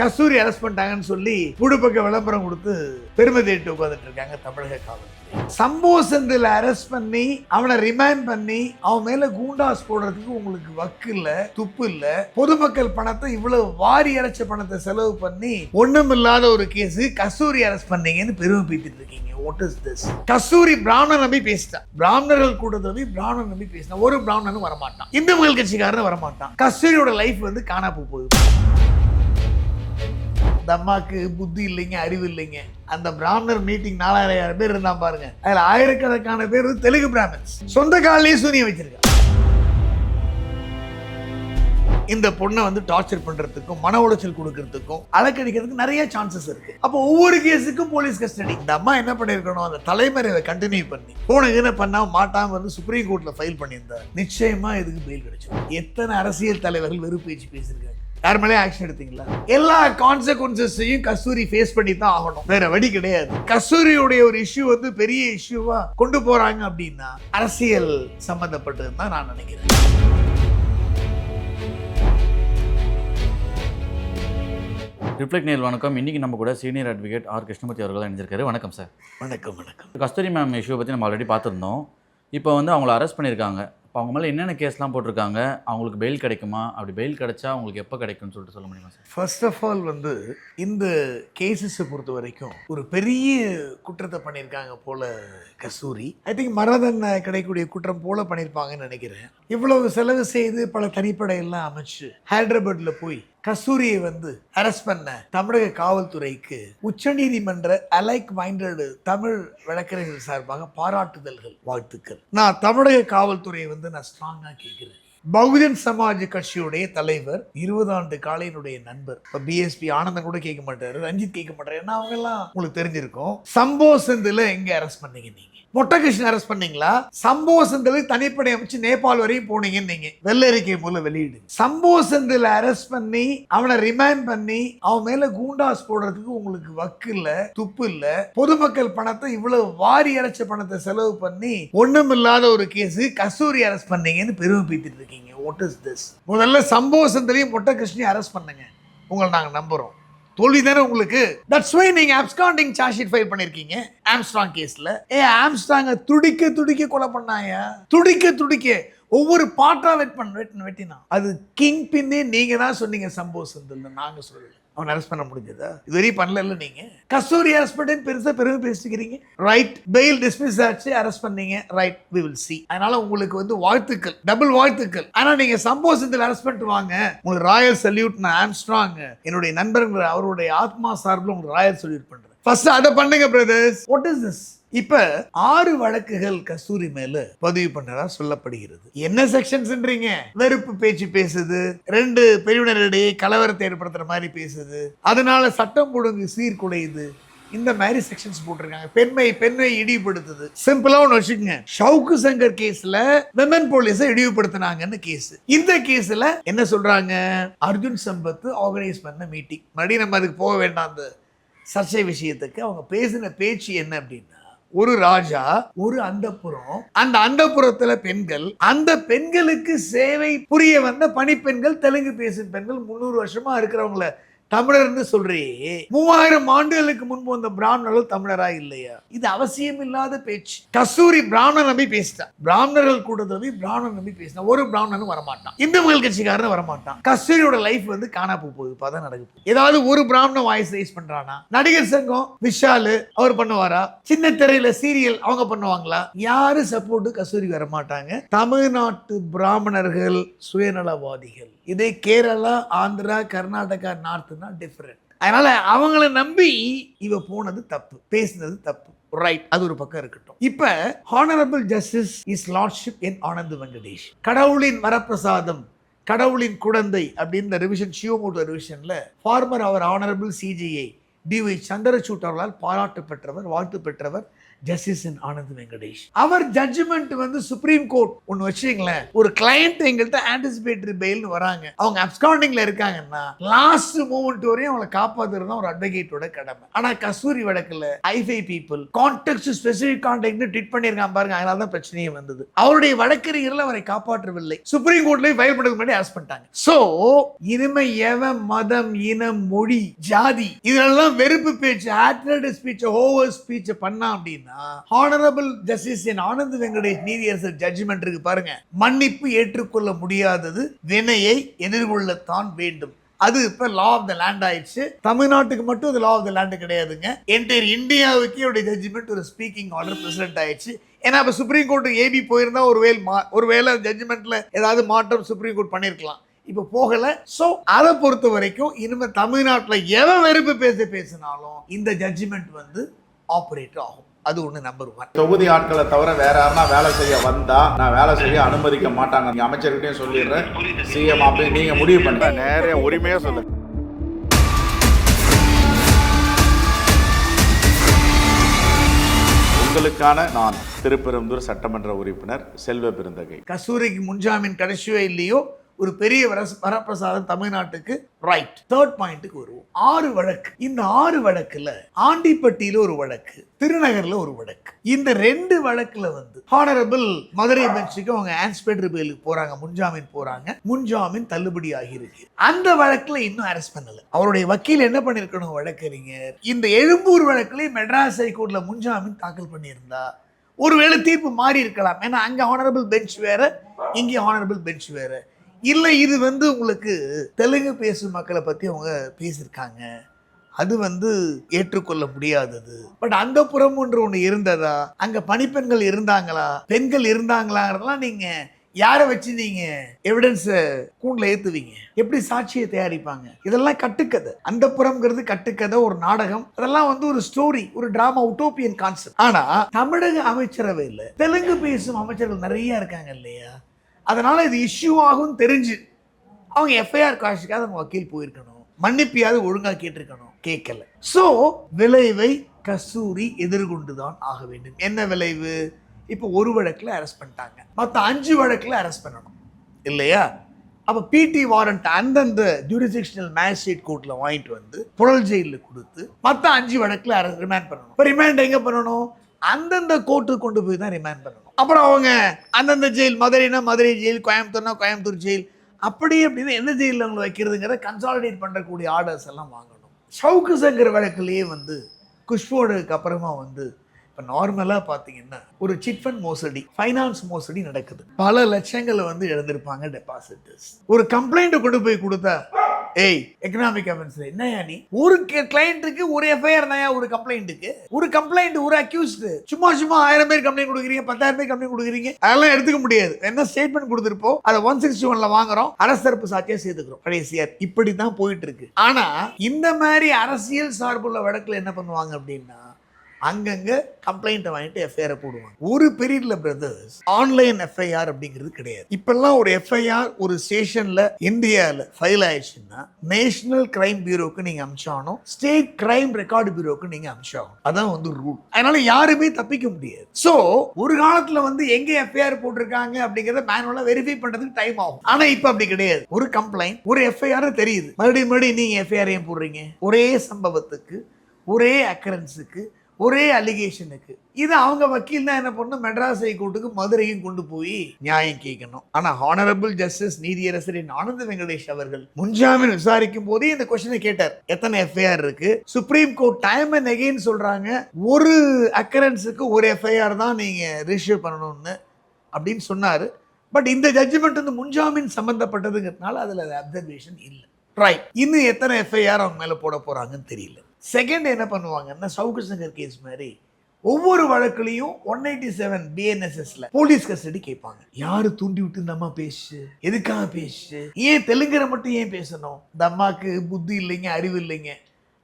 கஸ்தூரி arrest பண்ணிட்டாங்கன்னு சொல்லி முடுப்பக்க விளம்பரம் கொடுத்து பெருமை தேட்டு உட்காந்துட்டு இருக்காங்க தமிழக காவல்துறை. சம்போ செந்தில் அரெஸ்ட் பண்ணி அவனை ரிமைண்ட் பண்ணி அவன் மேல கூண்டாஸ் போடுறதுக்கு உங்களுக்கு வக்கு இல்ல துப்பு இல்ல. பொதுமக்கள் பணத்தை இவ்வளவு வாரி அரைச்ச பணத்தை செலவு பண்ணி ஒண்ணும் இல்லாத ஒரு கேஸ் கஸ்தூரி அரெஸ்ட் பண்ணீங்கன்னு பெருமை பீத்திட்டு இருக்கீங்க. வாட் இஸ் திஸ் கஸ்தூரி பிராமணன் நம்பி பேசிட்டான் பிராமணர்கள் கூட்டத்தை நம்பி பிராமணன் நம்பி பேசினான் ஒரு பிராமணனும் வரமாட்டான். இந்து மக்கள் கட்சிக்காரன் வரமாட்டான். கஸ்தூரியோட லைஃப் வந்து காணாப்பு போகுது. இந்த அம்மாவுக்கு புத்தி இல்லைங்க அறிவு இல்லைங்க. அந்த பிராமணர் மீட்டிங் நாலாயிரம் பேர் இருந்தா பாருங்க. அதுல ஆயிரக்கணக்கான பேர் தெலுங்கு பிராமின்ஸ் சொந்த காலிலேயே சூனியம் வச்சிருக்காங்க. இந்த பொண்ணை வந்து டார்ச்சர் பண்றதுக்கும் மன உளைச்சல் கொடுக்கறதுக்கும் அலக்கடிக்கிறதுக்கு நிறைய சான்சஸ் இருக்கு. அப்போ ஒவ்வொரு கேஸுக்கும் போலீஸ் கஸ்டடி இந்த அம்மா என்ன பண்ணிருக்கணும் அந்த தலைமறைவை கண்டினியூ பண்ணி. போன என்ன பண்ணா மாட்டாம வந்து சுப்ரீம் கோர்ட்ல ஃபைல் பண்ணியிருந்தார். நிச்சயமா இதுக்கு பெயில் கிடைச்சிடும். எத்தனை அரசியல் தலைவர்கள் வெறும் பேச்சு பேசியிருக்காங்க. யார் மேலே ஆக்ஷன் எடுத்தீங்களா எல்லா கான்சிக்வன்சஸையும் கஸ்தூரி ஃபேஸ் பண்ணி தான் ஆகணும். வேற வழி கிடையாது. கஸ்தூரியுடைய ஒரு இஷ்யூ வந்து பெரிய இஷ்யூவா கொண்டு போறாங்க அப்படின்னா அரசியல் சம்பந்தப்பட்டதுன்னு தான் நான் நினைக்கிறேன். ரிஃப்ளெக்ட் நேர் வணக்கம். இன்னைக்கு நம்ம கூட சீனியர் அட்வொகேட் ஆர் கிருஷ்ணமூர்த்தி அவர்கள் இணைஞ்சிருக்காரு. வணக்கம் சார் வணக்கம் வணக்கம். கஸ்தூரி மேம் இஷ்யூ பற்றி நம்ம ஆல்ரெடி பார்த்துருந்தோம். இப்போ வந்து அவங்கள அரெஸ்ட் பண்ணியிருக்காங்க. இப்போ அவங்க மேலே என்னென்ன கேஸ்லாம் போட்டிருக்காங்க? அவங்களுக்கு பெயில் கிடைக்குமா? அப்படி பெயில் கிடைச்சா அவங்களுக்கு எப்போ கிடைக்கும்னு சொல்லிட்டு சொல்ல முடியுமா சார்? ஃபர்ஸ்ட் ஆஃப் ஆல் வந்து இந்த கேசஸை பொறுத்த வரைக்கும் ஒரு பெரிய குற்றத்தை பண்ணியிருக்காங்க போல கஸ்தூரி. ஐ திங்க் மரதன் கிடைக்கக்கூடிய குற்றம் போல பண்ணியிருப்பாங்கன்னு நினைக்கிறேன். இவ்வளவு செலவு செய்து பல தனிப்படையெல்லாம் அமைச்சு ஹைதராபாத்ல போய் கஸ்தூரியை வந்து அரெஸ்ட் பண்ண தமிழக காவல்துறைக்கு உச்சநீதிமன்ற அலைக் மைண்டடு தமிழ் வழக்கறிஞர்கள் சார்பாக பாராட்டுதல்கள் வாழ்த்துக்கள். நான் தமிழக காவல்துறையை வந்து நான் ஸ்ட்ராங்காக கேட்குறேன். பகுஜன் சமாஜ் கட்சியுடைய தலைவர் இருபது ஆண்டு காலையினுடைய நண்பர். இப்ப பிஎஸ்பி ஆனந்தன் கூட கேட்க மாட்டாரு ரஞ்சித் கேட்க மாட்டாரு. ஏன்னா அவங்க எல்லாம் உங்களுக்கு தெரிஞ்சிருக்கும். சம்போ செந்தில் எங்க அரெஸ்ட் பண்ணீங்க நீங்க? மொட்டகிருஷ்ணன் அரெஸ்ட் பண்ணீங்களா? சம்போ செந்தில் தனிப்படை அமைச்சு நேபாள் வரையும் போனீங்கன்னு நீங்க. வெள்ளை அறிக்கை மூல வெளியிடு. சம்போ செந்தில் அரெஸ்ட் பண்ணி அவனை ரிமைண்ட் பண்ணி அவன் மேல கூண்டாஸ் போடுறதுக்கு உங்களுக்கு வக்கு இல்ல துப்பு இல்ல. பொதுமக்கள் பணத்தை இவ்வளவு வாரி அரைச்ச பணத்தை செலவு பண்ணி ஒண்ணும் இல்லாத ஒரு கேஸ் கஸ்தூரி அரெஸ்ட் பண்ணீங்கன்னு பெருமை பீத்திட்டு இருக்கீங்க. வாட் இஸ் திஸ் முதல்ல சம்போ மொட்டை கிருஷ்ணியை அரெஸ்ட் பண்ணுங்க. உங்களை நாங்க நம்புறோம். தோல்வி தானே உங்களுக்கு? தட்ஸ் வை நீங்க அப்ஸ்காண்டிங் சார்ஜ் ஷீட் ஃபைல் பண்ணிருக்கீங்க. ஆம்ஸ்ட்ராங் கேஸ்ல ஏ ஆம்ஸ்ட்ராங்க துடிக்க துடிக்க கொலை பண்ணாயா? துடிக்க துடிக்க. ஒவ்வொரு பாட்டாக வெட் பண்ண வெட் வெட்டினா. அது கிங் பின்னே நீங்கள் தான் சொன்னீங்க சம்போஸ் செந்தில் நாங்கள் சொல்லலை. அவன் அரெஸ்ட் பண்ண முடிஞ்சதா? இது வரையும் பண்ணல நீங்க. கஸ்தூரி அரெஸ்ட் பண்ணி பெருசா பெருமை பேசிக்கிறீங்க. ரைட் பெயில் டிஸ்மிஸ் ஆச்சு அரெஸ்ட் பண்ணீங்க. ரைட் வி வில் சி அதனால உங்களுக்கு வந்து வாழ்த்துக்கள் டபுள் வாழ்த்துக்கள். ஆனா நீங்க சம்போஸ் செந்தில் அரெஸ்ட் பண்ணிட்டு வாங்க. உங்களுக்கு ராயல் சல்யூட் நான் ஆம்ஸ்ட்ராங் என்னுடைய நண்பர்கள் அவருடைய ஆத்மா சார்பில் உங்களுக்கு ராயல் சல்யூட் பண்றேன். ஃபர்ஸ்ட் அதை பண்ணுங்க பிரதர்ஸ் வாட் இஸ் திஸ் இப்ப ஆறு வழக்குகள் கஸ்தூரி மேல பதிவு பண்ணதா சொல்லப்படுகிறது. என்ன செக்ஷன்ஸ்ன்றீங்க வெறுப்பு பேச்சு பேசுது. ரெண்டு பிரிவினரிடையே கலவரத்தை ஏற்படுத்துற மாதிரி பேசுது. அதனால சட்டம் ஒழுங்கு சீர்குலையுது. இந்த மாதிரி செக்ஷன்ஸ் போட்டிருக்காங்க. பெண்மை பெண்மை இடிவுபடுத்துது சிம்பிளா ஒன்று வச்சுக்கோங்க. ஷவுக்கு சங்கர் கேஸ்ல விமன் போலீஸை இடிவுபடுத்தினாங்கன்னு கேஸ் இந்த கேஸ்ல என்ன சொல்றாங்க? அர்ஜுன் சம்பத் ஆர்கனைஸ் பண்ண மீட்டிங் மறுபடியும் நம்ம அதுக்கு போக வேண்டாம் அந்த சர்ச்சை விஷயத்துக்கு. அவங்க பேசின பேச்சு என்ன அப்படின்னா ஒரு ராஜா ஒரு அந்தப்புறம் அந்த அந்தப்புறத்துல பெண்கள் அந்த பெண்களுக்கு சேவை புரிய வந்த பணிப்பெண்கள் தெலுங்கு பேசும் பெண்கள் முந்நூறு வருஷமா இருக்கிறவங்கள தமிழர்னு சொல்றே மூவாயிரம் ஆண்டுகளுக்கு முன்பு வந்த பிராமணர்கள் தமிழரா இல்லையா? இது அவசியம் இல்லாத பேச்சு. கஸ்தூரி பிராமணன் நம்பி பேசிட்டான். பிராமணர்கள் கூட்டத்தை நம்பி பிராமணன் நம்பி பேசினா ஒரு பிராமணனும் வரமாட்டான். இந்து மக்கள் கட்சிக்காரன் வரமாட்டான். கஸ்தூரியோட லைஃப் வந்து காணா போக போகுது. இப்பதான் நடக்குது. ஏதாவது ஒரு பிராமண வாய்ஸ் ரைஸ் பண்றானா? நடிகர் சங்கம் விஷாலு அவர் பண்ணுவாரா? சின்ன திரையில சீரியல் அவங்க பண்ணுவாங்களா? யாரு சப்போர்ட் கஸ்தூரிக்கு வரமாட்டாங்க? தமிழ்நாட்டு பிராமணர்கள் சுயநலவாதிகள். இதே கேரளா ஆந்திரா கர்நாடகா மட்டும்தான் டிஃப்ரெண்ட் அதனால அவங்கள நம்பி இவ போனது தப்பு பேசினது தப்பு. ரைட் அது ஒரு பக்கம் இருக்கட்டும். இப்ப honourable justice his lordship N Anand Venkatesh. கடவுளின் வரப்பிரசாதம் கடவுளின் குழந்தை அப்படின்ற ரிவிஷன் சிவமோட்டோ ரிவிஷன்ல ஃபார்மர் அவர் ஆனரபிள் சிஜிஐ டிவி சந்திரசூட் அவர்களால் பாராட்டு பெற்றவர் வாழ்த்து பெற்றவர். ஜஸ்டிஸ் ஆனந்த் வெங்கடேஷ் அவர் ஜட்ஜ்மெண்ட் வந்து சுப்ரீம் கோர்ட் ஒன்னு வச்சுங்களேன் ஒரு கிளையண்ட் எங்கள்கிட்ட ஆன்டிசிபேட்டரி பெயில்னு வராங்க. அவங்க அப்ஸ்காண்டிங்ல இருக்காங்கன்னா லாஸ்ட் மூமெண்ட் வரையும் அவங்களை காப்பாத்துறது தான் ஒரு அட்வொகேட்டோட கடமை. ஆனால் கஸ்தூரி வழக்கில் ஐஃபை people contact specific contact treat பண்ணியிருக்கான் பாருங்க. அதனால தான் பிரச்சனையே வந்தது. அவருடைய வழக்கறிஞர்கள் அவரை காப்பாற்றவில்லை. சுப்ரீம் கோர்ட்லயே ஃபைல் பண்ணதுக்கு முன்னாடி அரெஸ்ட் பண்ணிட்டாங்க. ஸோ இனிமே எவன் மதம் இனம் மொழி ஜாதி இதெல்லாம் வெறுப்பு பேச்சு ஆட்ரட் ஸ்பீச் ஓவர் ஸ்பீச் பண்ணா அப்படின்னா honourable justice N Anand Venkatesh நீதியரசர் ஜட்ஜ்மெண்ட் இருக்கு பாருங்க. மன்னிப்பு ஏற்றுக்கொள்ள முடியாதது வினையை எதிர்கொள்ளத்தான் வேண்டும். அது இப்ப லா ஆஃப் த லேண்ட் ஆயிடுச்சு. தமிழ்நாட்டுக்கு மட்டும் அது லா ஆஃப் த லேண்ட் கிடையாதுங்க. என்டையர் இந்தியாவுக்கு அவருடைய ஜட்ஜ்மெண்ட் ஒரு ஸ்பீக்கிங் ஆர்டர் பிரசிடென்ட் ஆயிடுச்சு. ஏன்னா இப்போ சுப்ரீம் கோர்ட் ஏபி போயிருந்தா ஒரு வேல் மா ஒரு வேளை ஜட்ஜ்மெண்ட்ல ஏதாவது மாற்றம் சுப்ரீம் கோர்ட் பண்ணியிருக்கலாம் இப்போ போகல. சோ அதை பொறுத்த வரைக்கும் இனிமே தமிழ்நாட்டில் எவன் வெறுப்பு பேச பேசினாலும் இந்த ஜட்ஜ்மெண்ட் வந்து ஆப்ரேட் ஆகும். அது ஒன்று நம்பர் ஒன் தொகுதி ஆட்களை தவிர வேற யாருன்னா வேலை செய்ய வந்தா நான் வேலை செய்ய அனுமதிக்க மாட்டாங்க. நீங்க அமைச்சர்கிட்டயும் சொல்லிடுறேன். சிஎம் அப்படி நீங்க முடிவு பண்ணுங்க நேரே உரிமையா சொல்லு. உங்களுக்கான நான் திருப்பெரும்புதூர் சட்டமன்ற உறுப்பினர் செல்வ பெருந்தகை. கஸ்தூரிக்கு முன்ஜாமீன் கிடைச்சோ இல்லையோ ஒரு பெரிய வரஸ் வரப்பிரசாதம் தமிழ்நாட்டுக்கு ரைட் தேர்ட் பாயிண்ட்டுக்கு வருவோம். ஆறு வழக்கு. இந்த ஆறு வழக்குல ஆண்டிப்பட்டியில ஒரு வழக்கு திருநகர்ல ஒரு வழக்கு. இந்த ரெண்டு வழக்குல வந்து ஹானரபிள் மதுரை பெஞ்சுக்கு அவங்க ஆன்ஸ்பெக்டர் பெயிலுக்கு போறாங்க முன்ஜாமீன் போறாங்க. முன்ஜாமீன் தள்ளுபடி ஆகியிருக்கு அந்த வழக்குல இன்னும் அரெஸ்ட் பண்ணல. அவருடைய வக்கீல் என்ன பண்ணிருக்கணும் வழக்கறிஞர்? இந்த எழும்பூர் வழக்குல மெட்ராஸ் ஹைகோர்ட்ல முன்ஜாமீன் தாக்கல் பண்ணியிருந்தா ஒருவேளை தீர்ப்பு மாறி இருக்கலாம். ஏன்னா அங்கே ஹானரபிள் பெஞ்ச் வேற இங்கே ஹானரபிள் பெஞ்ச் வேற. இல்லை இது வந்து உங்களுக்கு தெலுங்கு பேசும் மக்களை பற்றி அவங்க பேசியிருக்காங்க. அது வந்து ஏற்றுக்கொள்ள முடியாதது. பட் அந்த புறம்ன்ற ஒன்று இருந்ததா? அங்கே பணிப்பெண்கள் இருந்தாங்களா? பெண்கள் இருந்தாங்களாங்கிறதெல்லாம் நீங்கள் யாரை வச்சு நீங்கள் எவிடன்ஸை கூண்டில் ஏற்றுவீங்க எப்படி சாட்சியை தயாரிப்பாங்க? இதெல்லாம் கட்டுக்கதை. அந்த புறம்ங்கிறது கட்டுக்கதை ஒரு நாடகம். அதெல்லாம் வந்து ஒரு ஸ்டோரி ஒரு டிராமா உட்டோப்பியன் கான்செப்ட் ஆனால் தமிழக அமைச்சரவையில் தெலுங்கு பேசும் அமைச்சர்கள் நிறைய இருக்காங்க இல்லையா? அதனால் இது இஷ்யூ ஆகும் தெரிஞ்சு அவங்க எஃப்ஐஆர் காசுக்காக அவங்க வக்கீல் போயிருக்கணும். மன்னிப்பையாவது ஒழுங்காக கேட்டிருக்கணும். கேட்கல. ஸோ விளைவை கஸ்தூரி எதிர்கொண்டு தான் ஆக வேண்டும். என்ன விளைவு? இப்போ ஒரு வழக்கில் அரெஸ்ட் பண்ணிட்டாங்க. மற்ற அஞ்சு வழக்கில் அரெஸ்ட் பண்ணணும். இல்லையா? அப்போ பிடி வாரண்ட் அந்தந்த ஜூரிசிக்ஷனல் மேஜிஸ்ட்ரேட் கோர்ட்டில் வாங்கிட்டு வந்து புழல் ஜெயிலில் கொடுத்து மற்ற அஞ்சு வழக்கில் ரிமாண்ட் பண்ணணும். இப்போ ரிமாண்ட் எங்கே பண்ணணும்? அந்தந்த கோர்ட்டுக்கு கொண்டு போய் தான் ரிமாண்ட் பண்ணணும். அப்புறம் அவங்க அந்தந்த ஜெயில் மதுரைனா மதுரை ஜெயில் கோயம்புத்தூர்னா கோயம்புத்தூர் ஜெயில் அப்படி அப்படின்னு எந்த ஜெயிலில் அவங்களை வைக்கிறதுங்கிறத கன்சாலிடேட் பண்ணக்கூடிய ஆர்டர்ஸ் எல்லாம் வாங்கணும். ஷவுக்கு சங்கர் வழக்குலேயே வந்து குஷ்போடுக்கு அப்புறமா வந்து இப்போ நார்மலாக பார்த்தீங்கன்னா ஒரு சிட்ஃபண்ட் மோசடி ஃபைனான்ஸ் மோசடி நடக்குது. பல லட்சங்களை வந்து இழந்திருப்பாங்க டெபாசிட்டர்ஸ் ஒரு கம்ப்ளைண்ட்டை கொண்டு போய் கொடுத்தா ஏய். எக்கனாமிக் அஃபென்ஸ் என்னையா நீ? ஒரு கிளைண்ட்டுக்கு ஒரு எஃப்ஐஆர் தான் ஒரு கம்ப்ளைண்ட்டுக்கு ஒரு கம்ப்ளைண்ட் ஒரு அக்யூஸ்டு சும்மா சும்மா ஆயிரம் பேர் கம்ப்ளைண்ட் கொடுக்குறீங்க பத்தாயிரம் பேர் கம்ப்ளைண்ட் கொடுக்குறீங்க அதெல்லாம் எடுத்துக்க முடியாது. என்ன ஸ்டேட்மெண்ட் கொடுத்துருப்போம் அதை ஒன் சிக்ஸ்டி ஒன்ல வாங்குறோம் அரசரப்பு சாட்சியா சேர்த்துக்கிறோம். கடைசியார் இப்படி தான் போயிட்டு இருக்கு. ஆனா இந்த மாதிரி அரசியல் சார்புள்ள வழக்குல என்ன பண்ணுவாங்க அப்படின்னா அங்கங்கே கம்ப்ளைண்ட்டை வாங்கிட்டு எஃப்ஐஆரை போடுவாங்க. ஒரு பீரியடில் பிரதர்ஸ் ஆன்லைன் எஃப்ஐஆர் அப்படிங்கிறது கிடையாது. இப்பெல்லாம் ஒரு எஃப்ஐஆர் ஒரு ஸ்டேஷனில் இந்தியாவில் ஃபைல் ஆயிடுச்சுன்னா நேஷனல் கிரைம் பியூரோக்கு நீங்கள் அமிச்சாகணும் ஸ்டேட் கிரைம் ரெக்கார்டு பியூரோக்கு நீங்கள் அமிச்சாகணும். அதான் வந்து ரூல் அதனால யாருமே தப்பிக்க முடியாது. ஸோ ஒரு காலத்தில் வந்து எங்கே எஃப்ஐஆர் போட்டிருக்காங்க அப்படிங்கிறத மேனுவலாக வெரிஃபை பண்ணுறதுக்கு டைம் ஆகும். ஆனால் இப்போ அப்படி கிடையாது. ஒரு கம்ப்ளைண்ட் ஒரு எஃப்ஐஆர் தெரியுது. மறுபடியும் மறுபடியும் நீங்கள் எஃப்ஐஆர் ஏன் போடுறீங்க? ஒரே சம்பவத்துக்கு ஒரே அக்கரன்ஸுக்கு ஒரே அலிகேஷனுக்கு இது அவங்க வக்கீல் தான் என்ன பண்ணணும்? மெட்ராஸ் ஹைகோர்ட்டுக்கு மதுரையும் கொண்டு போய் நியாயம் கேட்கணும். ஆனால் ஹானரபிள் ஜஸ்டிஸ் நீதியரசர் ஆனந்த வெங்கடேஷ் அவர்கள் முன்ஜாமீன் விசாரிக்கும் போதே இந்த கொஸ்டினை கேட்டார். எத்தனை எஃப்ஐஆர் இருக்கு? Supreme court time and again சொல்றாங்க ஒரு அக்கரன்ஸுக்கு ஒரு எஃப்ஐஆர் தான் நீங்க ரிஜிஸ்டர் பண்ணணும்னு அப்படின்னு சொன்னார். பட் இந்த ஜட்ஜ்மெண்ட் வந்து முன்ஜாமீன் சம்பந்தப்பட்டதுங்கிறதுனால அதில் அப்சர்வேஷன் இல்லை. ரைட் இன்னும் எத்தனை எஃப்ஐஆர் அவங்க மேலே போட போகிறாங்கன்னு தெரியல. செகண்ட் என்ன பண்ணுவாங்கன்னா சவுக்கு சங்கர் கேஸ் மாதிரி ஒவ்வொரு வழக்குலையும் ஒன் எயிட்டி செவன் பிஎன்எஸ்எஸ்ல போலீஸ் கஸ்டடி கேட்பாங்க. யாரு தூண்டி விட்டு இந்த அம்மா பேசு? எதுக்காக பேசு? ஏன் தெலுங்கரை மட்டும் ஏன் பேசணும்? இந்த அம்மாவுக்கு புத்தி இல்லைங்க அறிவு இல்லைங்க.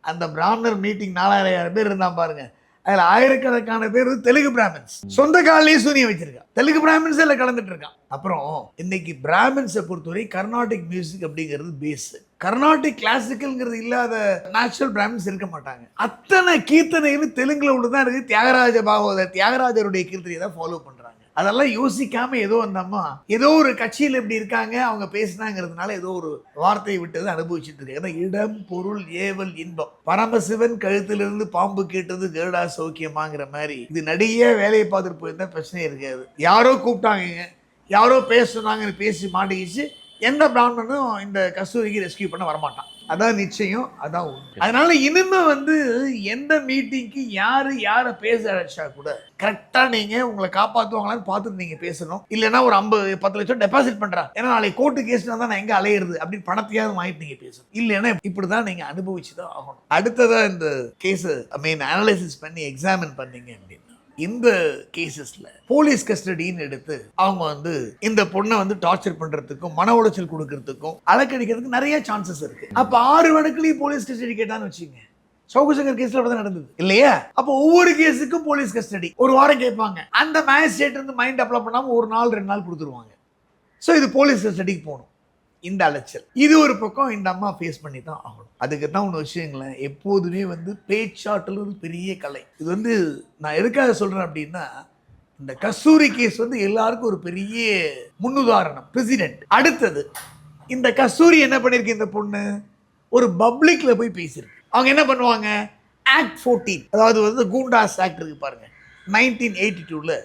அந்த பிராமணர் மீட்டிங் நாலாயிரம் பேர் இருந்தான் பாருங்க. அதில் ஆயிரக்கணக்கான பேர் வந்து தெலுங்கு பிராமின்ஸ். சொந்த காலிலேயே சூனியம் வச்சிருக்கான் தெலுங்கு பிராமின்ஸ் எல்லாம் கலந்துட்டு இருக்கான் அப்புறம் இன்னைக்கு பிராமின்ஸை பொறுத்தவரை கர்நாடிக் மியூசிக் அப்படிங்கிறது பேஸ் கர்நாடிக் கிளாசிக்கல்ங்கிறது இல்லாத நேச்சுரல் பிராமின்ஸ் இருக்க மாட்டாங்க. அத்தனை கீர்த்தனைகளும் தெலுங்குல உள்ளதான் இருக்குது தியாகராஜ பாகவத தியாகராஜருடைய கீர்த்தனையை தான் ஃபாலோ பண்ணுறாங்க அதெல்லாம் யோசிக்காம ஏதோ அந்த அம்மா ஏதோ ஒரு கட்சியில் இப்படி இருக்காங்க அவங்க பேசினாங்கிறதுனால ஏதோ ஒரு வார்த்தையை விட்டது அனுபவிச்சுட்டு இருக்கு. ஏன்னா இடம் பொருள் ஏவல் இன்பம். பரமசிவன் கழுத்திலிருந்து பாம்பு கேட்டது கேடா சௌக்கியமாங்கிற மாதிரி. இது நடிகையே வேலையை பார்த்துட்டு போயிருந்தா பிரச்சனை இருக்காது. யாரோ கூப்பிட்டாங்க யாரோ பேசுனாங்கன்னு பேசி மாட்டிக்கிச்சு. எந்த பிராமணனும் இந்த கஸ்தூரிக்கு ரெஸ்கியூ பண்ண வரமாட்டான். அதான் நிச்சயம் அதான் அதனால இனிமே வந்து எந்த மீட்டிங்க்கு யாரு யாரை பேச அழைச்சா கூட கரெக்டா நீங்க உங்களை காப்பாத்துவாங்களான்னு பார்த்துட்டு நீங்க பேசணும். இல்லைன்னா ஒரு ஐம்பது பத்து லட்சம் டெபாசிட் பண்றா. ஏன்னா நாளைக்கு கோர்ட்டு கேஸ்னா தான் நான் எங்க அலையிறது அப்படின்னு பணத்தையாவது வாங்கிட்டு நீங்க பேசணும். இல்லைன்னா இப்படிதான் நீங்க அனுபவிச்சு தான் ஆகணும். அடுத்ததான் இந்த கேஸ் ஐ மீன் அனலைசிஸ் பண்ணி எக்ஸாமின் பண்ணீங்க அப்படின்னு இந்த கேசஸ்ல போலீஸ் கஸ்டடின்னு எடுத்து அவங்க வந்து இந்த பொண்ணை வந்து டார்ச்சர் பண்றதுக்கும் மன உளைச்சல் கொடுக்கறதுக்கும் அலக்கடிக்கிறதுக்கு நிறைய சான்சஸ் இருக்கு. அப்ப ஆறு வழக்குலயும் போலீஸ் கஸ்டடி கேட்டான்னு வச்சுங்க. சௌகசங்கர் கேஸ்ல அப்படிதான் நடந்தது? இல்லையா? அப்போ ஒவ்வொரு கேஸுக்கும் போலீஸ் கஸ்டடி ஒரு வாரம் கேட்பாங்க. அந்த மேஜிஸ்ட்ரேட் வந்து மைண்ட் அப்ளை பண்ணாம ஒரு நாள் ரெண்டு நாள் கொடுத்துருவாங்க. ஸோ இது போலீஸ் கஸ்டடிக்கு போகணும். இந்த அலைச்சல். இது ஒரு பக்கம் இந்த அம்மா ஃபேஸ் பண்ணி தான் ஆகணும். அதுக்கு தான் ஒன்று விஷயங்களேன். எப்போதுமே வந்து பேச்சாற்றல் ஒரு பெரிய கலை. இது வந்து நான் எதுக்காக சொல்கிறேன் அப்படின்னா இந்த கஸ்தூரி கேஸ் வந்து எல்லாருக்கும் ஒரு பெரிய முன்னுதாரணம் பிரசிடென்ட் அடுத்தது இந்த கஸ்தூரி என்ன பண்ணிருக்கு இந்த பொண்ணு? ஒரு பப்ளிக்ல போய் பேசியிருக்கு அவங்க என்ன பண்ணுவாங்க? ஆக்ட் ஃபோர்டீன் அதாவது வந்து கூண்டாஸ் ஆக்ட் இருக்கு பாருங்க. நைன்டீன் எயிட்டி டூவில்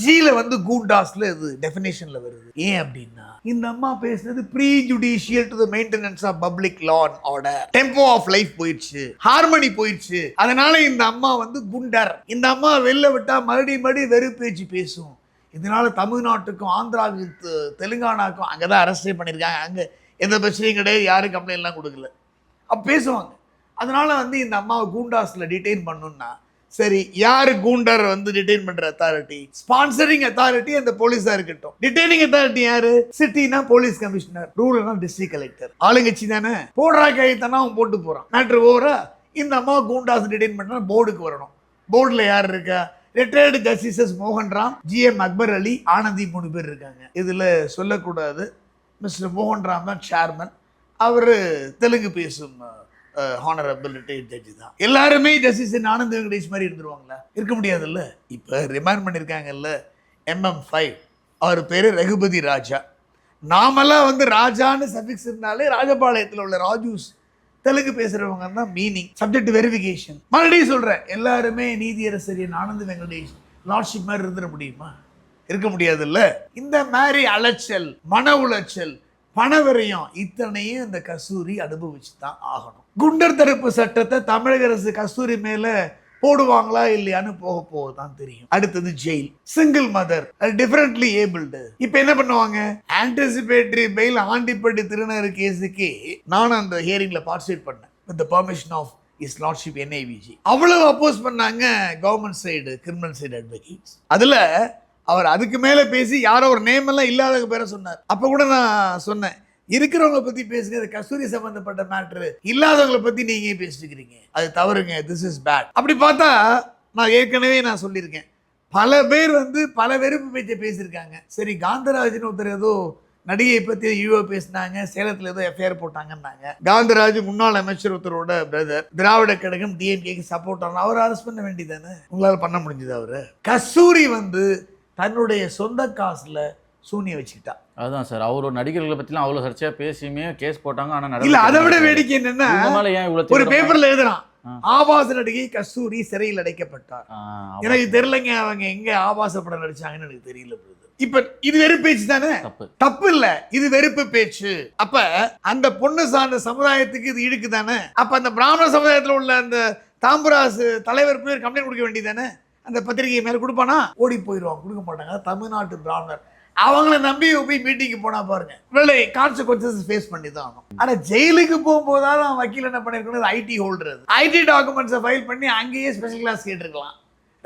ஜியில் வந்து கூண்டாஸ்ல இது டெஃபினேஷன்ல வருது. ஏன் அப்படின்னா இந்த அம்மா பேசுனது prejudicial to the maintenance of public law and order tempo of life போயிடுச்சு ஹார்மனி போயிடுச்சு. அதனால இந்த அம்மா வந்து குண்டர். இந்த அம்மா வெளில விட்டா மறுபடியும் மறுபடியும் வெறு பேச்சு பேசும். இதனால தமிழ்நாட்டுக்கும் ஆந்திராவுக்கு தெலுங்கானாக்கும் அங்கே தான் அரெஸ்டே பண்ணியிருக்காங்க அங்கே எந்த பிரச்சனையும் கிடையாது யாரும் கம்ப்ளைண்ட்லாம் கொடுக்கல. அப்போ பேசுவாங்க. அதனால வந்து இந்த அம்மாவை கூண்டாஸில் டிடெயின் பண்ணுன்னா சரி யார் கூண்டர் வந்து டிடைன் பண்ற அத்தாரிட்டி ஸ்பான்சரிங் அத்தாரிட்டி அந்த போலீஸா இருக்கட்டும். டிடைனிங் அத்தாரிட்டி யாரு? சிட்டினா போலீஸ் கமிஷனர் ரூரல்னா டிஸ்ட்ரிக்ட் கலெக்டர் ஆளுங்கட்சி தானே? போடுறா கைத்தானா அவன் போட்டு போறான். மேட்ரு ஓவரா இந்த அம்மா கூண்டாஸ் டிடெயின் பண்ணா போர்டுக்கு வரணும். போர்டில் யார் இருக்கா? ரிட்டையர்டு ஜஸ்டிசஸ் மோகன் ராம் ஜிஎம் அக்பர் அலி ஆனந்தி மூணு பேர் இருக்காங்க. இதில் சொல்லக்கூடாது. மிஸ்டர் மோகன் ராம் தான் சேர்மன் அவர் தெலுங்கு பேசும் ஹானரபிள் ரிட்டையர்ட் ஜட்ஜி தான். எல்லாருமே ஜஸ்டிஸ் ஆனந்த் வெங்கடேஷ் மாதிரி இருந்துருவாங்களா இருக்க முடியாதுல்ல? இப்போ ரிமாண்ட் பண்ணியிருக்காங்கல்ல எம்எம் ஃபைவ் அவர் பேர் ரகுபதி ராஜா. நாமெல்லாம் வந்து ராஜான்னு சஃபிக்ஸ் இருந்தாலே ராஜபாளையத்தில் உள்ள ராஜூஸ் தெலுங்கு பேசுகிறவங்க தான் மீனிங் சப்ஜெக்ட் வெரிஃபிகேஷன் மறுபடியும் சொல்கிறேன் எல்லாருமே நீதியரசரியன் ஆனந்த் வெங்கடேஷ் லார்ட்ஷிப் மாதிரி இருந்துட முடியுமா? இருக்க முடியாதுல்ல? இந்த மாதிரி அலைச்சல் மன உளைச்சல் பணவரையும் இத்தனையும் இந்த கஸ்தூரி அனுபவிச்சு தான் ஆகணும். குண்டர் தடுப்பு சட்டத்தை தமிழக அரசு கஸ்தூரி மேல போடுவாங்களா இல்லையான்னு போக போக தான் தெரியும். அடுத்தது jail single mother differently abled இப்போ என்ன பண்ணுவாங்க? ஆன்டிசிபேட்டரி பெயில் ஆண்டிப்பட்டி திருநகர் கேஸுக்கு நானும் அந்த ஹியரிங்ல பார்ட்டிசிபேட் பண்ணேன். With the permission of his lordship என்ஐவிஜி அவ்வளவு அப்போஸ் பண்ணாங்க government side criminal side advocates அதில் அவர் அதுக்கு மேலே பேசி யாரோ ஒரு நேம் எல்லாம் இல்லாத பேரை சொன்னார். அப்போ கூட நான் சொன்னேன் இருக்கிறவங்க பற்றி பேசுகிறது கஸ்தூரி சம்மந்தப்பட்ட மேட்ரு இல்லாதவங்கள பற்றி நீங்கள் ஏன் பேசிட்டு இருக்கிறீங்க அது தவறுங்க திஸ் இஸ் பேட் அப்படி பார்த்தா நான் ஏற்கனவே நான் சொல்லியிருக்கேன். பல பேர் வந்து பல வெறுப்பு பேச்சை பேசியிருக்காங்க. சரி காந்தராஜன் ஒருத்தர் ஏதோ நடிகையை பற்றி யூஓ பேசினாங்க சேலத்தில் ஏதோ எஃப்ஐஆர் போட்டாங்கன்னாங்க. காந்தராஜ் முன்னாள் அமைச்சர் ஒருத்தரோட பிரதர் திராவிட கழகம் டிஎம்கேக்கு சப்போர்ட் ஆகணும் அவர் அரெஸ்ட் பண்ண வேண்டியதானே உங்களால் பண்ண முடிஞ்சது அவர்? கஸ்தூரி வந்து தன்னுடைய சொந்த காசுல சூனிய வச்சுக்கிட்டா. அதுதான் சார் அவர் ஒரு நடிகர்களை பற்றிலாம் அவ்வளோ சர்ச்சையா பேசியுமே கேஸ் போட்டாங்க ஆனால் இல்ல அதை விட வேடிக்கை என்னன்னா மேலே ஏன் இவ்வளோ ஒரு பேப்பர்ல எழுதுறான். ஆபாச நடிகை கஸ்தூரி சிறையில் அடைக்கப்பட்டார். எனக்கு தெரியலங்க அவங்க எங்க ஆபாச படம் நடிச்சாங்கன்னு எனக்கு தெரியல. இப்ப இது வெறும் பேச்சு தானே? தப்பு. இல்ல இது வெறுப்பு பேச்சு. அப்ப அந்த பொண்ணு சார்ந்த சமுதாயத்துக்கு இது இழுக்கு தானே? அப்ப அந்த பிராமண சமுதாயத்துல உள்ள அந்த தாம்பராசு தலைவர் போய் கம்ப்ளைண்ட் கொடுக்க வேண்டியதானே அந்த பத்திரிகையை மேலே கொடுப்பானா? ஓடி போயிடுவான். கொடுக்க மாட்டாங்க. தமிழ்நாட்டு பிராமணர். அவங்கள நம்பி போய் மீட்டிங்கு போனால் பாருங்க. விலை கான்சிக்வன்சஸ் ஃபேஸ் பண்ணி தான் ஆகணும். ஆனால் ஜெயிலுக்கு போகும்போதாவது அவன் வக்கீல் என்ன பண்ணியிருக்கணும் ஐடி ஹோல்டர் ஐடி டாக்குமெண்ட்ஸை ஃபைல் பண்ணி அங்கேயே ஸ்பெஷல் கிளாஸ் கேட்டிருக்கலாம்.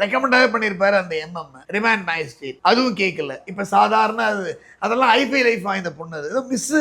ரெக்கமெண்டாகவே பண்ணியிருப்பாரு அந்த எம்எம் ரிமாண்ட் மேஜிஸ்ட்ரேட் அதுவும் கேட்கல. இப்போ சாதாரண அது அதெல்லாம் ஐபி லைஃப் வாய்ந்த பொண்ணு அது. ஏதோ மிஸ்ஸு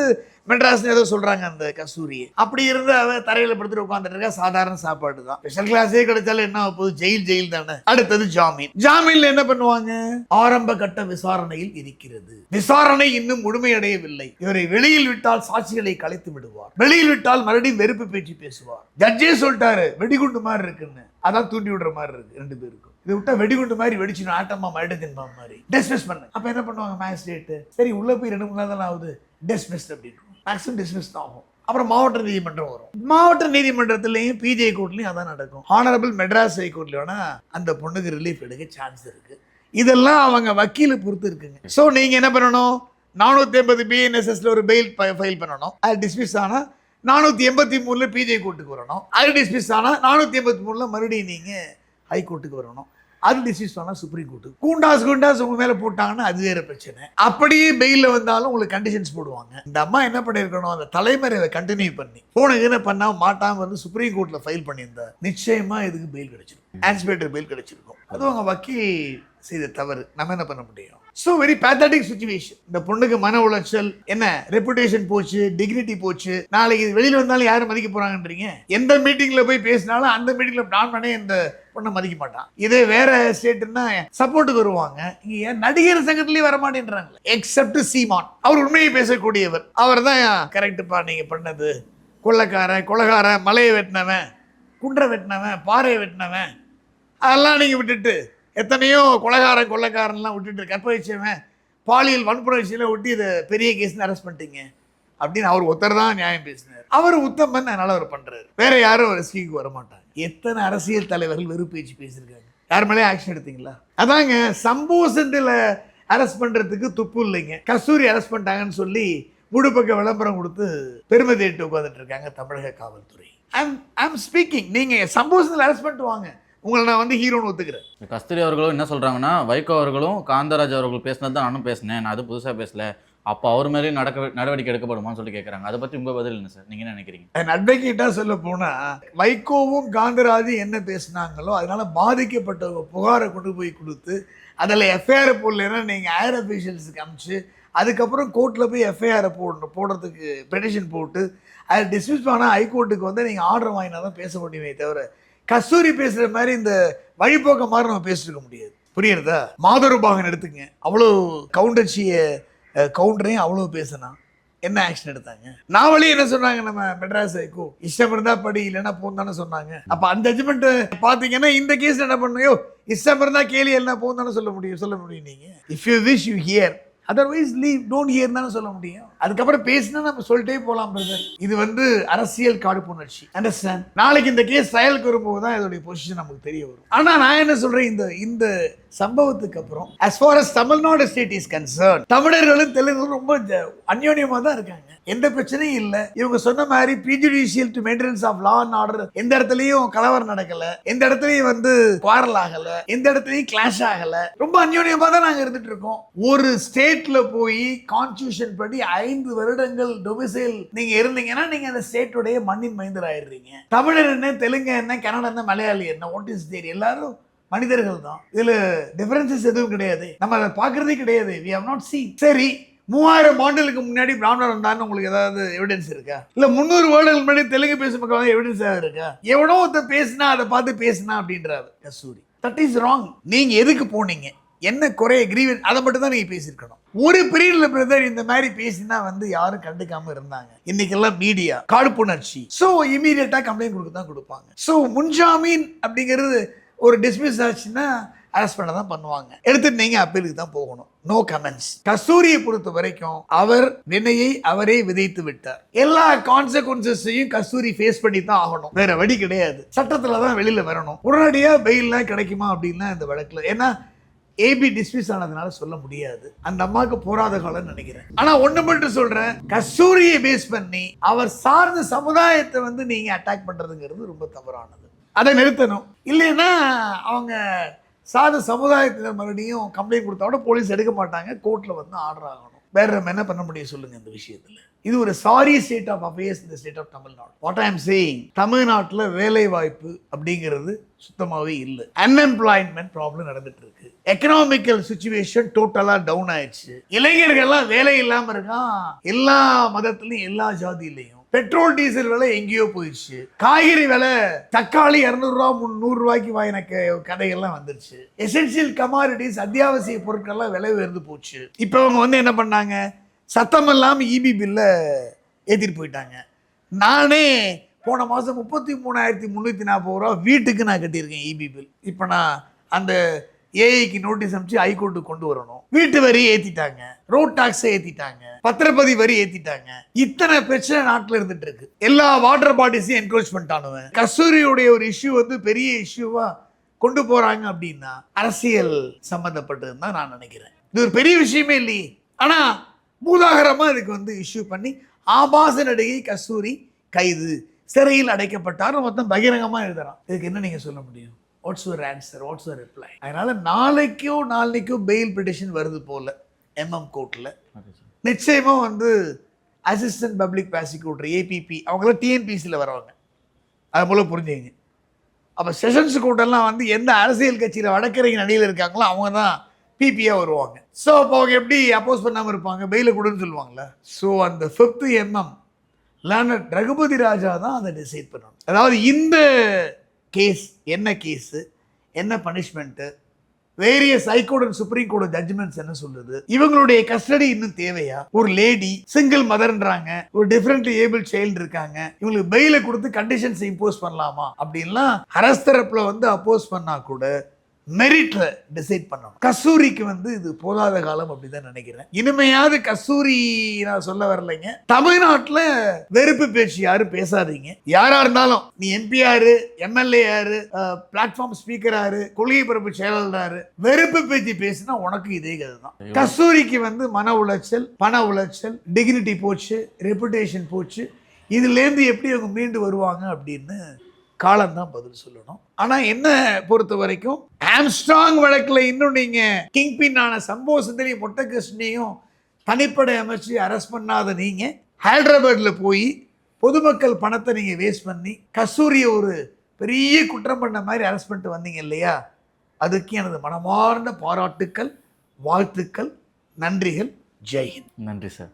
மெட்ராஸ்னு ஏதோ சொல்றாங்க அந்த கஸ்தூரியை. அப்படி இருந்து அவ தரையில படுத்துட்டு உட்காந்துட்டு இருக்கா சாதாரண சாப்பாடு தான். ஸ்பெஷல் கிளாஸே கிடைச்சாலும் என்ன ஆகப் போகுது? ஜெயில் ஜெயில் தானே. அடுத்தது ஜாமீன். ஜாமீன்ல என்ன பண்ணுவாங்க? ஆரம்ப கட்ட விசாரணையில் இருக்கிறது. விசாரணை இன்னும் முழுமையடையவில்லை. இவரை வெளியில் விட்டால் சாட்சிகளை கலைத்து விடுவார். வெளியில் விட்டால் மறுபடியும் வெறுப்பு பேச்சு பேசுவார். ஜட்ஜே சொல்லிட்டாரு வெடிகுண்டு மாதிரி இருக்குன்னு. அதான் தூண்டி விடுற மாதிரி இருக்கு ரெண்டு பேருக்கும். இதை விட்டா வெடிகுண்டு மாதிரி வெடிச்சிடும் ஆட்டமா மறுபடியும் தின்பா மாதிரி. டிஸ்மிஸ் பண்ணு. அப்ப என்ன பண்ணுவாங்க மேஜிஸ்ட்ரேட் சரி உள்ள போய் ரெண்டு மூணு நாள் தானே ஆகுது. டிஸ்மிஸ் அப்படின்னு மேக்ஸிமம் டிஸ்மிஸ் தான் ஆகும். அப்புறம் மாவட்ட நீதிமன்றம் வரும். மாவட்ட நீதிமன்றத்திலையும் பிஜே கோர்ட்லையும் அதான் நடக்கும். ஹானரபிள் மெட்ராஸ் ஹைகோர்ட்ல வேணா அந்த பொண்ணுக்கு ரிலீஃப் எடுக்க சான்ஸ் இருக்கு. இதெல்லாம் அவங்க வக்கீலை பொறுத்து இருக்குங்க. ஸோ நீங்க என்ன பண்ணணும்? நானூற்றி ஐம்பது பிஎன்எஸ்எஸ்ல ஒரு பெயில் ஃபைல் பண்ணணும். அது டிஸ்மிஸ் ஆனா நானூற்றி எண்பத்தி மூணில் பிஜே கோர்ட்டுக்கு வரணும். அது டிஸ்மிஸ் ஆனால் நானூற்றி எண்பத்தி மூணில் மறுபடியும் நீங்கள் ஹைகோர்ட்டுக்கு வரணும். அது டிஸ்மிஸ் ஆனால் சுப்ரீம் கோர்ட்டு கூண்டாஸ் குண்டாஸ் உங்க மேலே போட்டாங்கன்னா அது வேற பிரச்சனை. அப்படியே பெயிலில் வந்தாலும் உங்களுக்கு கண்டிஷன்ஸ் போடுவாங்க. இந்த அம்மா என்ன பண்ணியிருக்கணும் அந்த தலைமறைவை கண்டினியூ பண்ணி. போன என்ன பண்ணாம மாட்டாம வந்து சுப்ரீம் கோர்ட்டில் ஃபைல் பண்ணியிருந்தா நிச்சயமா இதுக்கு பெயில் கிடைச்சிருக்கும் ஆன்ஸ்பேட்டர் பெயில் கிடைச்சிருக்கும். அது அவங்க வக்கீல் செய்த தவறு. நம்ம என்ன பண்ண முடியும்? ஸோ வெரி பேத்தட்டிக் சுச்சுவேஷன் இந்த பொண்ணுக்கு மன உளைச்சல். என்ன? ரெப்புடேஷன் போச்சு டிக்னிட்டி போச்சு. நாளைக்கு வெளியில வந்தாலும் யாரும் மதிக்க போறாங்கன்றீங்க? எந்த மீட்டிங்ல போய் பேசினாலும் அந்த மீட்டிங்ல பிளான் பண்ணி இந்த பொண்ணை மதிக்க மாட்டான். இதே வேற ஸ்டேட்டுன்னா சப்போர்ட்டுக்கு வருவாங்க. இங்க ஏன் நடிகர் சங்கத்திலேயே வர மாட்டேன்றாங்க எக்ஸப்ட் சீமான். அவர் உண்மையை பேசக்கூடியவர். அவர் தான் கரெக்டுப்பா நீங்க பண்ணது. கொள்ளக்காரன் கொலகாரன் மலையை வெட்டினவன் குன்றை வெட்டினவன் பாறையை வெட்டினவன். அதெல்லாம் நீங்கள் விட்டுட்டு எத்தனையோ கொலகாரன் கொள்ளக்காரன்லாம் விட்டுட்டு கற்பழிச்சவன் பாலியல் வன்புணர்ச்சியில் விட்டு இதை பெரிய கேஸ்னு அரெஸ்ட் பண்ணிட்டீங்க. அப்படின்னு அவர் ஒருத்தர் தான் நியாயம் பேசினார். அவர் உத்தமன் அதனால் அவர் பண்ணுறாரு வேற யாரும் அவர் வர மாட்டாங்க. எத்தனை அரசியல் தலைவர்கள் வெறுப்பேச்சு பேசியிருக்காங்க? யார் மேலே ஆக்ஷன் எடுத்தீங்களா? அதாங்க சம்பவ சென்டில் அரெஸ்ட் பண்ணுறதுக்கு துப்பு இல்லைங்க. கஸ்தூரி அரெஸ்ட் பண்ணிட்டாங்கன்னு சொல்லி முழுப்பக்க விளம்பரம் கொடுத்து பெருமை தேட்டு உட்காந்துட்டு இருக்காங்க தமிழக காவல்துறை. ஐம் ஐம் ஸ்பீக்கிங் நீங்கள் சம்பவ சென்டில் அரெஸ்ட் பண்ணிட்டு வாங்க. உங்களை நான் வந்து ஹீரோன்னு ஒத்துக்கிறேன். கஸ்தூரி அவர்களும் என்ன சொல்கிறாங்கன்னா வைகோ அவர்களும் காந்தராஜ் அவர்கள் பேசினது தான் நானும் பேசினேன். நான் அது புதுசாக பேசல. அப்போ அவர் மாதிரி நடக்க நடவடிக்கை எடுக்கப்படுமான்னு சொல்லி கேட்குறாங்க அதை பற்றி உங்கள் பதில் என்ன சார் நீங்கள் என்ன நினைக்கிறீங்க? அட்வொகேட்டா சொல்ல போனால் வைகோவும் காந்தராஜும் என்ன பேசினாங்களோ அதனால் பாதிக்கப்பட்ட புகாரை கொண்டு போய் கொடுத்து அதில் எஃப்ஐஆர் போடலைன்னா நீங்கள் ஹையர் அஃபீஷியல்ஸுக்கு அனுப்பிச்சு அதுக்கப்புறம் கோர்ட்டில் போய் எஃப்ஐஆர் போடணும் போடுறதுக்கு பெட்டிஷன் போட்டு அதை டிஸ்மிஸ் பண்ணால் ஹைகோர்ட்டுக்கு வந்து நீங்கள் ஆர்டர் வாங்கினா தான் பேச முடியுமே தவிர கஸ்தூரி பேசுகிற மாதிரி இந்த வழிபோக்க மாதிரி நம்ம பேசிருக்க முடியாது. புரியுறதா? மாதரூபாகன் எடுத்துங்க அவ்வளோ கவுண்டர்ச்சியை கவுண்டரையும் அவ்வளோ பேசினான் என்ன ஆக்ஷன் எடுத்தாங்க? நாவலே என்ன சொன்னாங்க நம்ம மெட்ராஸ் ஹைகோ இஷ்டம் இருந்தா படி இல்லைன்னா போந்தானே சொன்னாங்க. அப்போ அந்த ஜட்ஜ்மெண்ட் பார்த்தீங்கன்னா இந்த கேஸ் என்ன பண்ணுயோ இஷ்டம் இருந்தா கேள்வி என்ன போந்தானே சொல்ல முடியும் சொல்ல முடியும் நீங்க. If you wish you hear otherwise leave don't hear தானே சொல்ல முடியும். அதுக்கப்புறம் பேசினா நம்ம சொல்லிட்டே போகலாம் பிரதர் இது வந்து அரசியல் காடுப்புணர்ச்சி அண்டர்ஸ்டாண்ட் நாளைக்கு இந்த கேஸ் ட்ரையலுக்கு வரும்போது தான் இதோடைய பொசிஷன் நமக்கு தெரிய வரும். ஆனால் நான் என்ன சொல்கிறேன் இந்த இந்த சம்பவத்துக்கு அப்புறம் as far as Tamil Nadu state is concern தமிழர்களும் தெலுங்கும் ரொம்ப ஜ- தான் இருக்காங்க. எந்த பிரச்சனையும் இல்லை. இவங்க சொன்ன மாதிரி prejudicial to maintenance of law and order எந்த இடத்துலையும் கலவரம் நடக்கல. எந்த இடத்துலையும் வந்து குவாரல் ஆகல. எந்த இடத்துலையும் கிளாஷ் ஆகல. ரொம்ப அந்யோன்யமாக தான் நாங்கள் இருந்துட்டு இருக்கோம். ஒரு ஸ்டேட்ல போய் கான்ஸ்டியூஷன் படி ஐந்து வருடங்கள் டொமிசைல் நீங்க இருந்தீங்கன்னா நீங்க அந்த ஸ்டேட்டுடைய மண்ணின் மைந்தர் ஆயிடுறீங்க தமிழர் என்ன தெலுங்கு என்ன கன்னடம் என்ன மலையாளி என்ன வாட் இஸ் தேர் எல்லாரும் மனிதர்கள் தான் இதில் டிஃபரன்சஸ் எதுவும் கிடையாது. நம்ம அதை பார்க்கறதே கிடையாது. We have not seen. சரி மூவாயிரம் ஆண்டுகளுக்கு முன்னாடி பிராமணர் இருந்தான்னு உங்களுக்கு ஏதாவது எவிடன்ஸ் இருக்கா? இல்லை முந்நூறு வருடங்களுக்கு முன்னாடி தெலுங்கு பேசும் மக்கள் எவிடன்ஸ் ஏதாவது இருக்கா? எவனோ ஒருத்தர் பேசினா அதை பார்த்து பேசினா அப்படின்றாரு கஸ்தூரி. தட் இஸ் ராங் நீங்கள் எதுக்கு போனீங்க? என்ன குறைய கிரீவன் அதை மட்டும் தான் நீங்கள் பேசியிருக்கணும். ஒரு பீரியட்ல பிரதர் இந்த மாதிரி பேசினா வந்து யாரும் கண்டுக்காம இருந்தாங்க. இன்னைக்கெல்லாம் மீடியா காழ்ப்புணர்ச்சி. ஸோ இமீடியட்டாக கம்ப்ளைண்ட் கொடுக்க தான் கொடுப்பாங்க. ஸோ முன்ஜாமீன் அப்படிங்கிறது ஒரு டிஸ்மிஸ் ஆச்சுன்னா அரெஸ்ட் பண்ண தான் பண்ணுவாங்க. எடுத்துட்டு நீங்கள் அப்பீலுக்கு தான் போகணும். நோ கமெண்ட்ஸ் கஸ்தூரியை பொறுத்த வரைக்கும் அவர் வினையை அவரே விதைத்து விட்டார். எல்லா கான்சிக்வன்சஸையும் கஸ்தூரி ஃபேஸ் பண்ணி தான் ஆகணும். வேற வழி கிடையாது. சட்டத்தில் தான் வெளியில் வரணும். உடனடியாக பெயில்லாம் கிடைக்குமா அப்படின்னா இந்த வழக்கில். ஏன்னா ஏபி டிஸ்மிஸ் ஆனதுனால சொல்ல முடியாது. அந்த அம்மாவுக்கு போராத காலம்னு நினைக்கிறேன். ஆனா ஒண்ணு மட்டும் சொல்றேன். கஸ்தூரியை பேஸ் பண்ணி அவர் சார்ந்த சமுதாயத்தை வந்து நீங்க அட்டாக் பண்றதுங்கிறது ரொம்ப தவறானது. அதை நிறுத்தணும். இல்லைன்னா அவங்க சாத சமுதாயத்தினர் மறுபடியும் கம்ப்ளைண்ட் கொடுத்தா கூட போலீஸ் எடுக்க மாட்டாங்க கோர்ட்டில் வந்து ஆர்டர் ஆகணும். வேற நம்ம என்ன பண்ண முடியும் சொல்லுங்க இந்த விஷயத்தில். இது ஒரு சாரி ஸ்டேட் ஆஃப் அஃபேர்ஸ் இந்த state of Tamil Nadu what I am saying தமிழ்நாட்டில் வேலை வாய்ப்பு அப்படிங்கிறது சுத்தமாகவே இல்லை. அன்எம்ப்ளாய்மெண்ட் ப்ராப்ளம் நடந்துட்டு இருக்கு. எக்கனாமிக்கல் சுச்சுவேஷன் டோட்டலாக டவுன் ஆயிடுச்சு. இளைஞர்கள்லாம் வேலை இல்லாமல் இருக்கான். எல்லா மதத்துலையும் எல்லா ஜாதியிலையும். பெட்ரோல் டீசல் விலை எங்கேயோ போயிடுச்சு. காய்கறி விலை தக்காளி இரநூறுவா முந்நூறு ரூபாய்க்கு வாங்கின கடைகள்லாம் கதைகள்லாம் வந்துருச்சு. எசென்சியல் கமாடிட்டிஸ் அத்தியாவசிய பொருட்கள்லாம் விலை உயர்ந்து போச்சு. இப்போ அவங்க வந்து என்ன பண்ணாங்க? சத்தம் இல்லாமல் இபி பில்லை ஏற்றிட்டு போயிட்டாங்க. நானே போன மாதம் முப்பத்தி மூணாயிரத்தி முந்நூற்றி நாற்பது ரூபா வீட்டுக்கு நான் கட்டியிருக்கேன் இபி பில். இப்போ நான் அந்த ஏஐக்கு நோட்டீஸ் அனுப்பிச்சு ஹைகோர்ட்டுக்கு கொண்டு வரணும். வீட்டு வரி ஏற்றிட்டாங்க ரோட் டாக்ஸை ஏற்றிட்டாங்க பத்திரப்பதி வரி ஏற்றிட்டாங்க இத்தனை பிரச்சனை நாட்டில் இருந்துட்டு இருக்கு. எல்லா வாட்டர் பாடிஸையும் என்கரேஜ்மெண்ட் ஆனவன் கஸ்தூரியுடைய ஒரு இஷ்யூ வந்து பெரிய இஷ்யூவா கொண்டு போறாங்க அப்படின்னா அரசியல் சம்பந்தப்பட்டதுன்னு தான் நான் நினைக்கிறேன். இது ஒரு பெரிய விஷயமே இல்லையே. ஆனா மூதாகரமாக இதுக்கு வந்து இஷ்யூ பண்ணி ஆபாச நடிகை கஸ்தூரி கைது. சிறையில் அடைக்கப்பட்டார் மொத்தம் பகிரங்கமாக எழுதுறான். இதுக்கு என்ன நீங்கள் சொல்ல முடியும்? What's your answer what's your reply அதனால நாளைக்கோ நாளைக்கோ பெயில் பிட்டிஷன் வருது போல எம்எம் கோர்ட்டில் ஓகே சார் நிச்சயமா வந்து அசிஸ்டன்ட் பப்ளிக் ப்ராசிக்யூட்டர் ஏபிபி அவங்களாம் டிஎன்பிசியில் வரவங்க. அது போல புரிஞ்சுங்க அப்போ செஷன்ஸ் கோர்ட்டெல்லாம் வந்து எந்த அரசியல் கட்சியில் வடக்கரைக்கு நடியில் இருக்காங்களோ அவங்க தான் பிபியாக வருவாங்க. ஸோ அப்போ அவங்க எப்படி அப்போஸ் பண்ணாமல் இருப்பாங்க? பெயில கொடுன்னு சொல்லுவாங்களே ஸோ அந்த fifth MM learned Raghupathi Raja தான் அதை டிசைட் பண்ணணும். அதாவது இந்த கேஸ் என்ன கேஸு என்ன punishment various high court and supreme court judgments என்ன சொல்லுது இவங்களுடைய கஸ்டடி இன்னும் தேவையா? ஒரு லேடி சிங்கிள் மதர்ன்றாங்க ஒரு டிஃபரெண்ட் ஏபிள் சைல்டு இருக்காங்க இவங்களுக்கு பெயில கொடுத்து கண்டிஷன்ஸ் இம்போஸ் பண்ணலாமா? அப்படின்லாம் அரசு தரப்புல வந்து அப்போஸ் பண்ணா கூட மெரிட்ல டிசைட் பண்ணணும். கஸ்தூரிக்கு வந்து இது போதாத காலம் அப்படிதான் நினைக்கிறேன். இனிமையாவது கஸ்தூரி நான் சொல்ல வரலைங்க. தமிழ்நாட்டுல வெறுப்பு பேச்சு யாரும் பேசாதீங்க. யாரா இருந்தாலும் நீ எம்பி யாரு எம்எல்ஏ யாரு பிளாட்ஃபார்ம் ஸ்பீக்கர் யாரு கொள்கை பரப்பு செயலாளர் வெறுப்பு பேச்சு பேசினா உனக்கு இதே கதை தான் கஸ்தூரிக்கு வந்து மன உளைச்சல் பண உளைச்சல் டிக்னிட்டி போச்சு ரெப்புடேஷன் போச்சு. இதுலேருந்து எப்படி அவங்க மீண்டு வருவாங்க அப்படின்னு காலம்தான் பதில் சொல்லணும். ஆனா என்ன பொறுத்த வரைக்கும் ஆம்ஸ்ட்ராங் வழக்கில் இன்னும் நீங்க கிங் பின் ஆன சம்பவ சுந்தரி முட்டகிருஷ்ணையும் தனிப்படை அமைச்சு அரெஸ்ட் பண்ணாத நீங்க ஹைதராபாத்ல போய் பொதுமக்கள் பணத்தை நீங்க வேஸ்ட் பண்ணி கஸ்தூரியை ஒரு பெரிய குற்றம் பண்ண மாதிரி அரெஸ்ட் பண்ணிட்டு வந்தீங்க இல்லையா? அதுக்கு எனது மனமார்ந்த பாராட்டுக்கள் வாழ்த்துக்கள் நன்றிகள். ஜெய்ஹிந்த் நன்றி சார்.